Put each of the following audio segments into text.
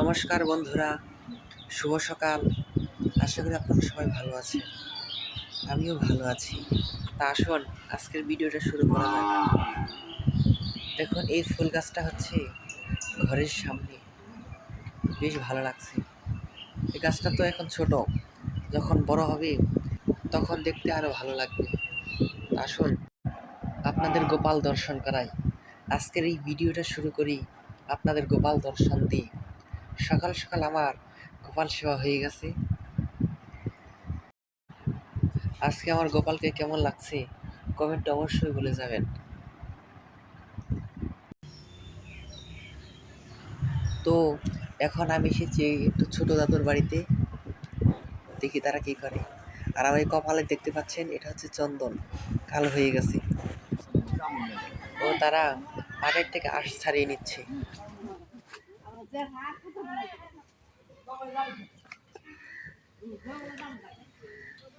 নমস্কার বন্ধুরা, শুভ সকাল। আশা করি আপনারা সবাই ভালো আছেন। আমিও ভালো আছি। তা আসুন, আজকের ভিডিওটা শুরু করা যাক। দেখুন, এই ফুল গাছটা হচ্ছে ঘরের সামনে। বেশ ভালো লাগছে। এই গাছটা তো এখন ছোট। যখন বড় হবে, তখন দেখতে আরও ভালো লাগবে। আসুন, আপনাদের গোপাল দর্শন করাই। আজকের এই ভিডিওটা শুরু করি আপনাদের গোপাল দর্শন দিই সকাল সকাল আমার গোপাল সেবা হয়ে গেছে। আজকে আমার গোপালকে কেমন লাগছে? কমেন্টে অবশ্যই বলে যাবেন। তো এখন আমি এসেছি একটু ছোট দাদুর বাড়িতে। দেখি তারা কি করে। আর এই কপালে দেখতে পাচ্ছেন, এটা হচ্ছে চন্দন। কালো হয়ে গেছে। ও তারা পাটের থেকে আশ ছাড়িয়ে নিচ্ছে।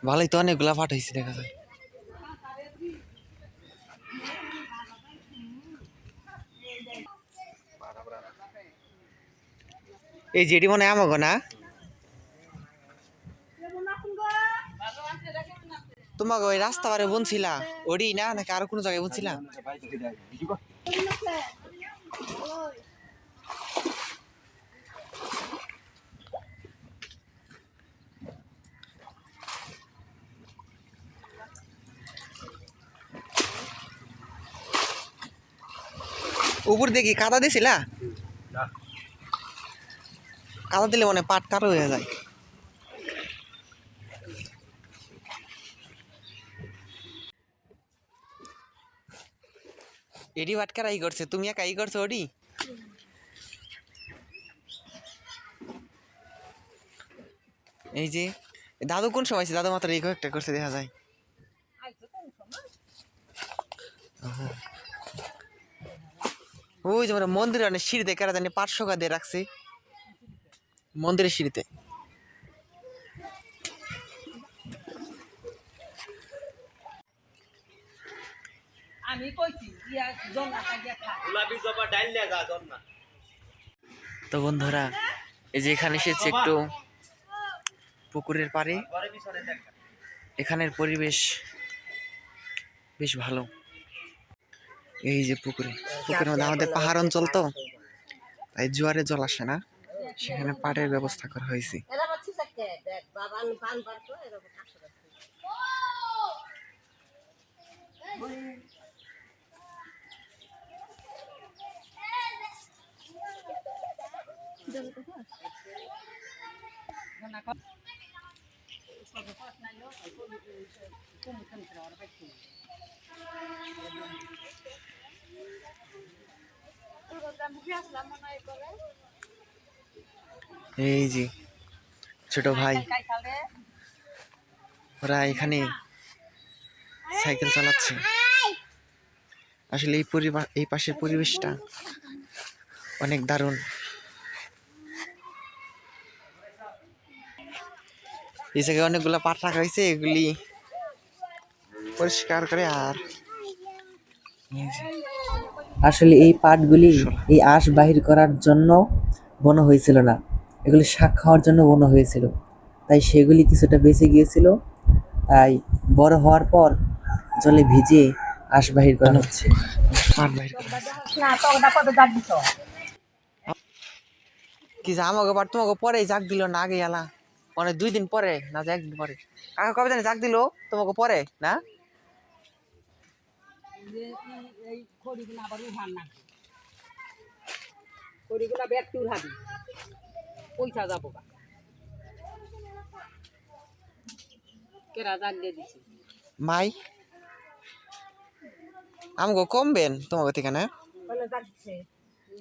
ভালোই তো অনেকগুলা হয়েছে দেখা যায়। এই যেটি মনে আমাগো না? তোমাকে ওই রাস্তা বারে বলছিলা ওডি না? নাকি আরও কোনো জায়গায় বলছিলা উপর দেখি কাদা দিছিলা? কাদা দিলে মানে পাট কাটো হয়ে যায়। এডি বাটকার আই করছে? তুমি একা আই করছ ওডি? এই যে দাদু কোন সময় দাদু মাত্র এই কয়েকটা করছে দেখা যায়। ওই যে আমরা মন্দিরে অনেক সিঁড়িতে কেরা জানি পাঁচশো গা দিয়ে রাখছে। মন্দিরের সিঁড়িতে। আমি কইছি জন্না কাটিয়া খা গোলাপি জবা ডাইল নিয়ে যা জন না তো বন্ধুরা এই যে এখানে এসেছি একটু পুকুরের পাড়ে। এখানের পরিবেশ বেশ ভালো। এই যে পুকুরে পুকুরের মধ্যে আমাদের পাহাড় অঞ্চল তো। তাই জোয়ারে জল আসে না সেখানে পাটের ব্যবস্থা করা হয়েছে। এরা বাচ্চি থাকে দেখ বাবান পান বার তো এরা কাছে এই যে ছোট ভাই। ওরা এখানে সাইকেল চালাচ্ছে। আসলে এই পরিবার এই পাশের পরিবেশটা অনেক দারুণ। এই জায়গায় অনেকগুলো পাট রাখা হয়েছে এগুলি পরিষ্কার করে আর আসলে এই পাটগুলি এই আঁশ বাহির করার জন্য বনো হয়েছিল না। এগুলি শাক খাওয়ার জন্য বনো হয়েছিল। তাই সেগুলি কিছুটা বেঁচে গিয়েছিল। তাই বড় হওয়ার পর জলে ভিজে আঁশ বাহির করা হচ্ছে। কি যে আমাকে আবার তোমাকে পরে জাগ দিল না আগে এলা মানে দুই দিন পরে না যে একদিন পরে। কাকা কবে জানি চাক দিল তোমাকে পরে না? পয়সা যাব কেরা দিয়ে দিছি মাই? আমাকে কমবেন তোমাকে থেকে না? বলে দাগ দিছে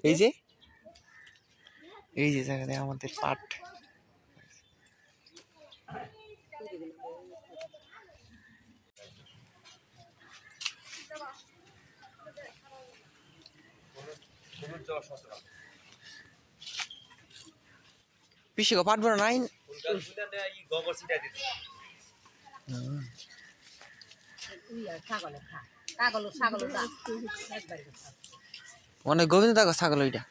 এই যে? এই যে জায়গাতে আমাদের পাট পিসি গো পাট বড় নাই গোবর ছিটা দিতে ইয়া ছাগলে খা ছাগল ছাগল দাগ একবারে খা অনেক গোবিন্দ দাগো ছাগল ওইটা।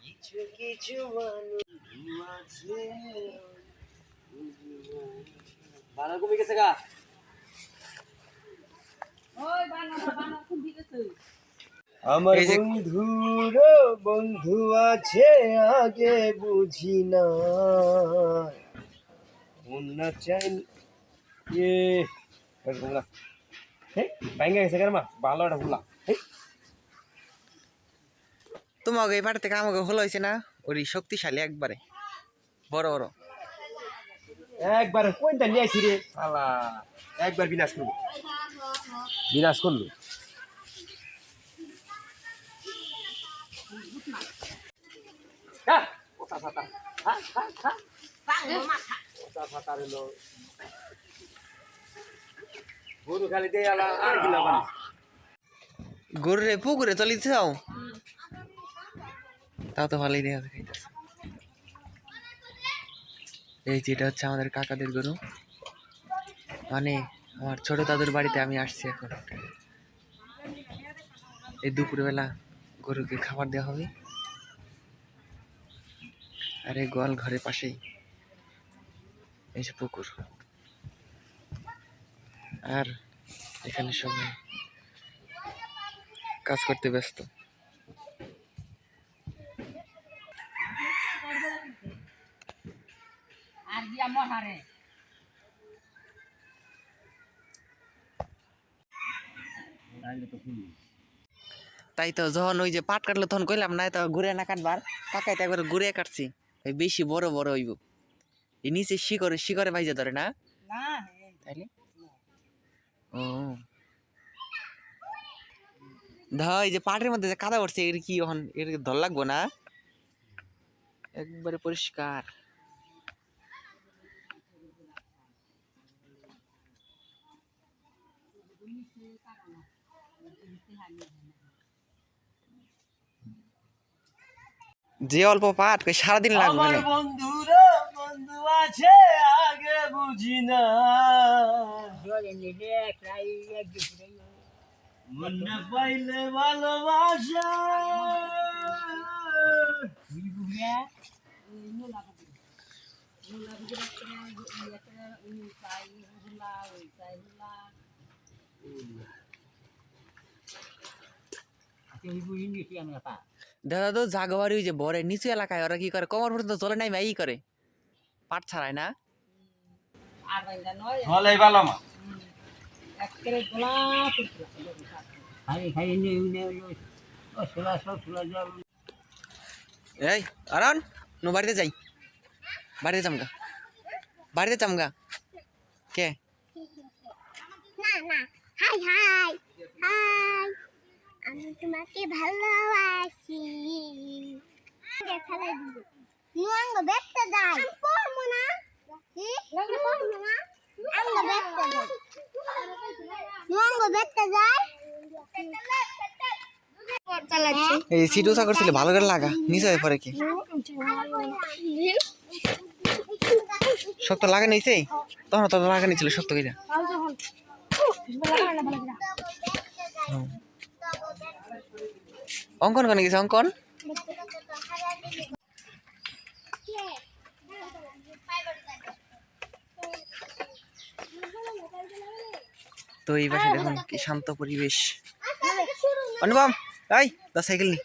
কিছু কিছু বন্ধু বাঁধাকপি গেছে গা আমার বন্ধুর বন্ধু আছে আগে বুঝি না। না চাই এ গেছে কেন মা? ভালো একটা তোমাকে এই পাট থেকে আমাকে হলো হয়েছে না? ওরই শক্তিশালী একবারে। বড় বড়। একবার কোনটা নিয়ে আসি রে? আলা একবার বিনাশ করব। বিনাশ করল? হ্যাঁ। হ্যাঁ, হ্যাঁ। গরু খালি দিয়ে আলা আর গিলা বানি গরুরে, পুকুরে চলিতে যাও তাও তো ভালোই দেখা দেখাইতেছে এই যে এটা হচ্ছে আমাদের কাকাদের গরু। মানে আমার ছোট দাদুর বাড়িতে আমি আসছি এখন। এই দুপুরবেলা গরুকে খাবার দেওয়া হবে। আর এই গোয়াল ঘরের পাশেই এই যে পুকুর। আর এখানে সবাই কাজ করতে ব্যস্ত। তাই তো যখন ওই যে পাট কাটলো তখন কইলাম না তো ঘুরে না কাটবার কাকাই একবার ঘুরে কাটছি। এই বেশি বড় বড় হইব। এই নিচে শিকড়ে শিকড়ে ভাইজা ধরে না? না তাইলে? ও। ধর এই যে পাটের মধ্যে যে কাদা পড়ছে এর কি এখন এর ধর লাগবো না? একবারে পরিষ্কার। যে অল্প পাট কই সারাদিন লাগবে আমার বন্ধুরা বন্ধু আছে আগে বুঝি না। মনে পাইলে ভালোবাসা। দাদা তো জাগবাড়ি ওই যে বরে নিচু এলাকায় ওরা কি করে? কমর পর্যন্ত চলে নাই এই করে। পাট ছাড়ায় না? আর ভালো মা। একেবারে গোলাপ এই আরন নো বাড়িতে যাই। বাড়িতে চামগা বাড়িতে চামগা কে? না না। Hi hi hi. আমি তোমাকে ভালোবাসি। দেখালে দিব। নুয়াঙ্গ বেটতে যাই। পড়মু না। লাগলে পড়মু না যাই নুয়াঙ্গ বেটতে যাই চালাচ্ছি এই সিটু চা করছিলে ভালো করে লাগা। নিচে হয়ে পরে কি? শক্ত লাগে নিছে তখন তো লাগা নিছিল শক্ত কইরা অঙ্কন কোনে গেছে অঙ্কন? তো এই পাশে দেখুন কি শান্ত পরিবেশ। অনুপম এই দা সাইকেল নি।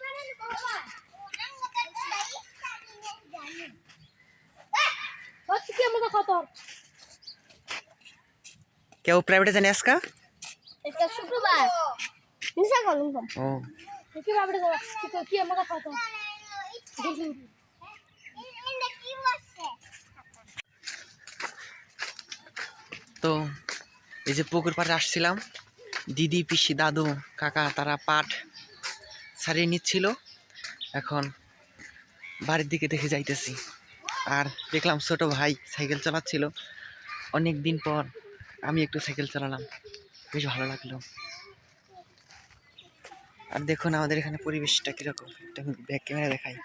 কেউ প্রাইভেটে জানি আজকা? এটা শুক্রবার। ও। কি বাবড়ে দাও কি আমাকে কত তো এই যে পুকুর পাড়ে আসছিলাম। দিদি পিসি দাদু কাকা তারা পাট ছাড়িয়ে নিচ্ছিল। এখন বাড়ির দিকে দেখে যাইতেছি। আর দেখলাম ছোট ভাই সাইকেল চালাচ্ছিল। অনেক দিন পর আমি একটু সাইকেল চালালাম। বেশ ভালো লাগল। আর দেখুন আমাদের এখানে পরিবেশটা কীরকম। একটা ব্যাক ক্যামেরা দেখাই।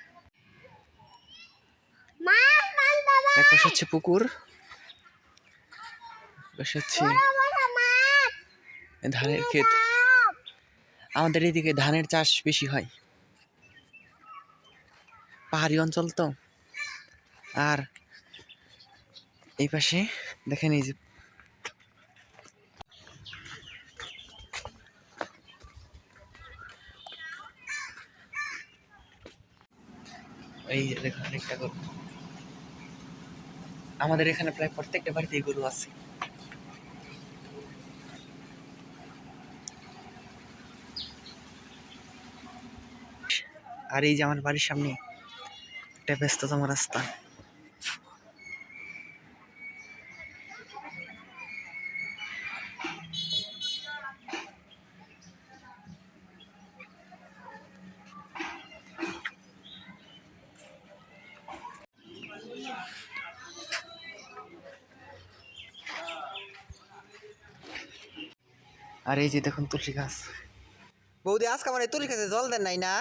এক পাশে হচ্ছে পুকুর পাশে হচ্ছে ধানের ক্ষেত। আমাদের এদিকে ধানের চাষ বেশি হয়। পাহাড়ি অঞ্চল তো। আর এই পাশে দেখেন এই যে এই যে দেখুন গরু। আমাদের এখানে প্রায় প্রত্যেকটা বাড়িতেই গরু আছে। আর এই যে আমার বাড়ির সামনে একটা ব্যস্ততম রাস্তা। আর এই যে দেখুন তুলসী গাছ। বৌদি, আজকে আমার তুলসী গাছে জল দেন নাই না?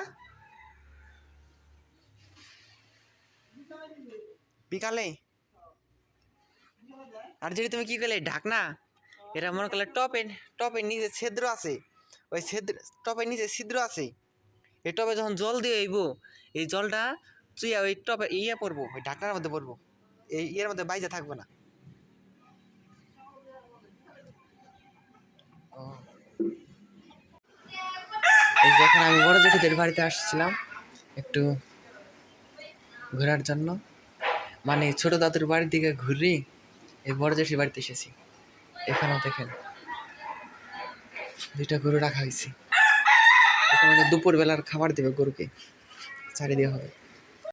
বিকালে? আর যদি তুমি করলে? ঢাকনা? এটা মনে করলে নিচে ছিদ্র আছে। ওই ছিদ্র নিচে ছিদ্র আছে। এই টপে যখন জল দিয়ে আইব এই জলটা চুইয়া ওই টপে ইয়ে পড়ব ওই ঢাকনার মধ্যে পড়ব এই ইয়ের মধ্যে বাইজা থাকবে না। ও। এই যে আমি বড় জেঠিদের বাড়িতে আসছিলাম, একটু ঘোরার জন্য। মানে ছোট দাদুর বাড়ির দিকে ঘুরে এই বড় জেঠির বাড়িতে এসেছি। এখানেও দেখেন, দুইটা গরু রাখা হয়েছে। দুপুর বেলার খাবার দেবে গরুকে ছাড়ি দেওয়া হবে।